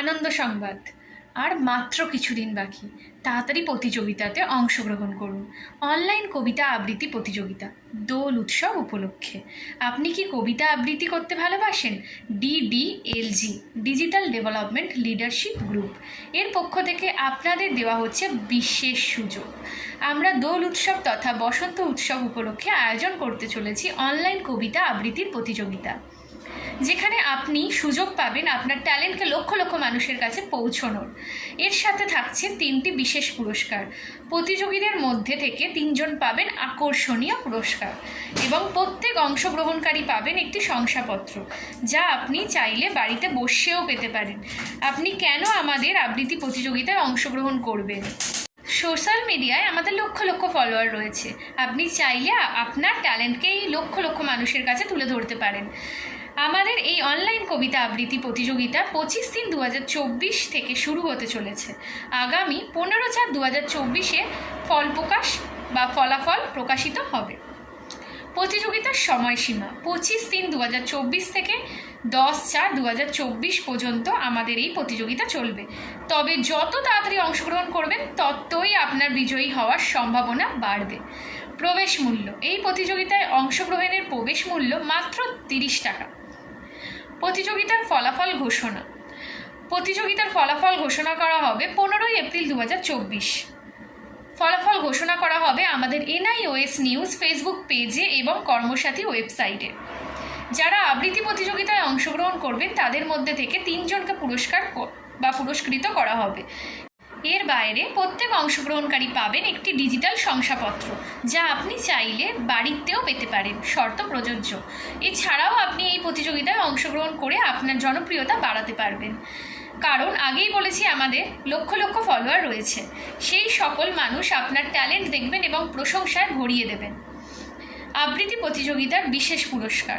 আনন্দ সংবাদ। আর মাত্র কিছুদিন বাকি। তাড়াতাড়ি প্রতিযোগিতাতে অংশগ্রহণ করুন। অনলাইন কবিতা আবৃত্তি প্রতিযোগিতা, দোল উৎসব উপলক্ষে। আপনি কি কবিতা আবৃত্তি করতে ভালোবাসেন? DDLG digital development leadership group. এর পক্ষ থেকে আপনাদের দেওয়া হচ্ছে বিশেষ সুযোগ। আমরা দোল উৎসব তথা বসন্ত উৎসব উপলক্ষে আয়োজন করতে চলেছি অনলাইন কবিতা আবৃত্তির প্রতিযোগিতা। যেখানে আপনি সুযোগ পাবেন আপনার ট্যালেন্টকে লক্ষ লক্ষ মানুষের কাছে পৌঁছনোর। এর সাথে থাকছে তিনটি বিশেষ পুরস্কার। প্রতিযোগীদের মধ্যে থেকে তিনজন পাবেন আকর্ষণীয় পুরস্কার এবং প্রত্যেক অংশগ্রহণকারী পাবেন একটি শংসাপত্র, যা আপনি চাইলে বাড়িতে বসেও পেতে পারেন। আপনি কেন আমাদের আবৃত্তি প্রতিযোগিতায় অংশগ্রহণ করবেন? সোশ্যাল মিডিয়ায় আমাদের লক্ষ লক্ষ ফলোয়ার রয়েছে। আপনি চাইলে আপনার ট্যালেন্টকে এই লক্ষ লক্ষ মানুষের কাছে তুলে ধরতে পারেন। আমাদের এই অনলাইন কবিতা আবৃত্তি প্রতিযোগিতা পঁচিশ দিন দু হাজার চব্বিশ থেকে শুরু হতে চলেছে। আগামী পনেরো চার দু হাজার চব্বিশে ফল প্রকাশ বা ফলাফল প্রকাশিত হবে। প্রতিযোগিতার সময়সীমা পঁচিশ তিন দু থেকে দশ চার দু পর্যন্ত আমাদের এই প্রতিযোগিতা চলবে। তবে যত তাড়াতাড়ি অংশগ্রহণ করবেন, ততই আপনার বিজয়ী হওয়ার সম্ভাবনা বাড়বে। প্রবেশ মূল্য, এই প্রতিযোগিতায় অংশগ্রহণের প্রবেশ মূল্য মাত্র তিরিশ টাকা। প্রতিযোগিতার ফলাফল ঘোষণা। প্রতিযোগিতার ফলাফল ঘোষণা করা হবে পনেরোই এপ্রিল দু হাজার চব্বিশ। ফলাফল ঘোষণা করা হবে আমাদের এনআইওএস নিউজ ফেসবুক পেজে এবং কর্মসাথী ওয়েবসাইটে। যারা আবৃত্তি প্রতিযোগিতায় অংশগ্রহণ করবেন, তাদের মধ্যে থেকে তিনজনকে পুরস্কার বা পুরস্কৃত করা হবে। এর বাইরে প্রত্যেক অংশগ্রহণকারী পাবেন একটি ডিজিটাল শংসাপত্র, যা আপনি চাইলে বাড়িতেও পেতে পারেন, শর্ত প্রযোজ্য। এছাড়াও আপনি এই প্রতিযোগিতায় অংশগ্রহণ করে আপনার জনপ্রিয়তা বাড়াতে পারবেন। কারণ আগেই বলেছি আমাদের লক্ষ লক্ষ ফলোয়ার রয়েছে। সেই সকল মানুষ আপনার ট্যালেন্ট দেখবেন এবং প্রশংসায় ভরিয়ে দেবেন। আবৃত্তি প্রতিযোগিতার বিশেষ পুরস্কার।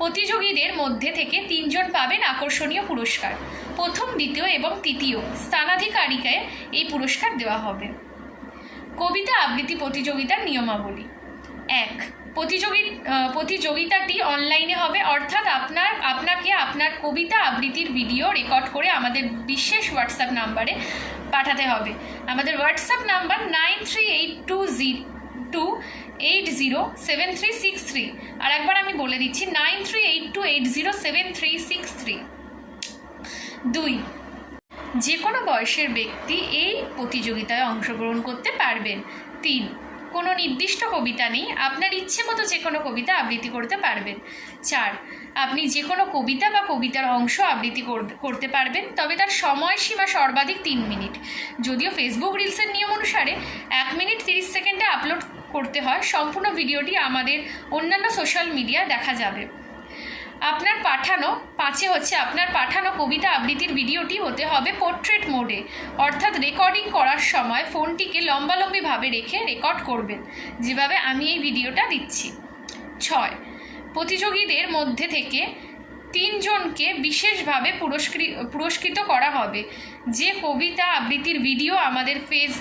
প্রতিযোগীদের মধ্যে থেকে তিনজন পাবেন আকর্ষণীয় পুরস্কার। প্রথম, দ্বিতীয় এবং তৃতীয় স্থানাধিকারীকে এই পুরস্কার দেওয়া হবে। কবিতা আবৃত্তি প্রতিযোগিতার নিয়মাবলী। এক, প্রতিযোগী প্রতিযোগিতাটি অনলাইনে হবে। অর্থাৎ আপনার, আপনাকে আপনার কবিতা আবৃত্তির ভিডিও রেকর্ড করে আমাদের বিশেষ হোয়াটসঅ্যাপ নাম্বারে পাঠাতে হবে। আমাদের WhatsApp number nine three eight two জি, two eight zero seven three six three আর একবার আমি বলে দিচ্ছি nine three eight two eight zero seven three six three দুই যে কোনো বয়সের ব্যক্তি এই প্রতিযোগিতায় অংশগ্রহণ করতে পারবেন। তিন, কোনো নির্দিষ্ট কবিতা নেই, আপনার ইচ্ছে মতো যে কোনো কবিতা আবৃত্তি করতে পারবেন। চার, আপনি যে কোনো কবিতা বা কবিতার অংশ আবৃত্তি করতে পারবেন, তবে তার সময়সীমা সর্বাধিক তিন মিনিট। যদিও ফেসবুক রিলসের নিয়ম অনুসারে এক মিনিট তিরিশ সেকেন্ডে আপলোড করতে হয়, সম্পূর্ণ ভিডিওটি আমাদের অন্যান্য সোশ্যাল মিডিয়া দেখা যাবে। আপনার পাঠানো পাঁচে হচ্ছে আপনার পাঠানো কবিতা আবৃত্তির ভিডিওটি হতে হবে পোর্ট্রেট মোডে অর্থাৎ রেকর্ডিং করার সময় ফোনটিকে লম্বালম্বিভাবে রেখে রেকর্ড করবেন। যেভাবে আমি এই ভিডিওটা দিচ্ছি। ছয়, প্রতিযোগীদের মধ্যে থেকে তিনজনকে বিশেষভাবে পুরস্কৃত পুরস্কৃত করা হবে। যে কবিতা আবৃত্তির ভিডিও আমাদের পেজ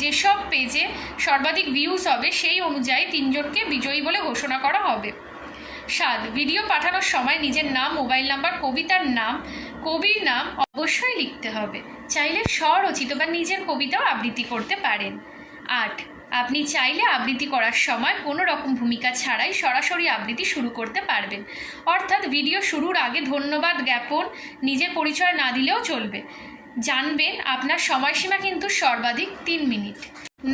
যেসব পেজে সর্বাধিক ভিউজ হবে, সেই অনুযায়ী তিনজনকে বিজয়ী বলে ঘোষণা করা হবে। সাত ভিডিও পাঠানোর সময় নিজের নাম মোবাইল নাম্বার কবিতার নাম, কবির নাম অবশ্যই লিখতে হবে। চাইলে স্বরচিত বা নিজের কবিতাও আবৃত্তি করতে পারেন। আট আপনি চাইলে আবৃত্তি করার সময় কোনো রকম ভূমিকা ছাড়াই সরাসরি আবৃত্তি শুরু করতে পারবেন। অর্থাৎ ভিডিও শুরুর আগে ধন্যবাদ জ্ঞাপন নিজের পরিচয় না দিলেও চলবে। জানবেন আপনার সময়সীমা কিন্তু সর্বাধিক তিন মিনিট।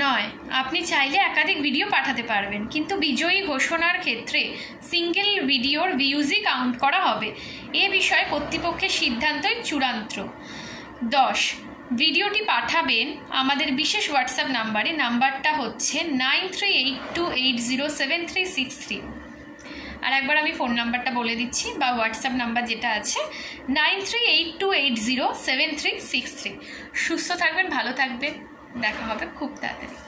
নয়, আপনি চাইলে একাধিক ভিডিও পাঠাতে পারবেন, কিন্তু বিজয়ী ঘোষণার ক্ষেত্রে সিঙ্গেল ভিডিওর ভিউজই কাউন্ট করা হবে। এ বিষয়ে কর্তৃপক্ষের সিদ্ধান্তই চূড়ান্ত। দশ ভিডিওটি পাঠাবেন আমাদের বিশেষ হোয়াটসঅ্যাপ নাম্বারে, নাম্বারটা হচ্ছে nine three eight two eight zero seven three six three. আর একবার আমি ফোন নাম্বারটা বলে দিচ্ছি বা হোয়াটসঅ্যাপ নাম্বার যেটা আছে, nine three eight two eight zero seven three six three. সুস্থ থাকবেন, ভালো থাকবেন। দেখা হবে খুব তাড়াতাড়ি।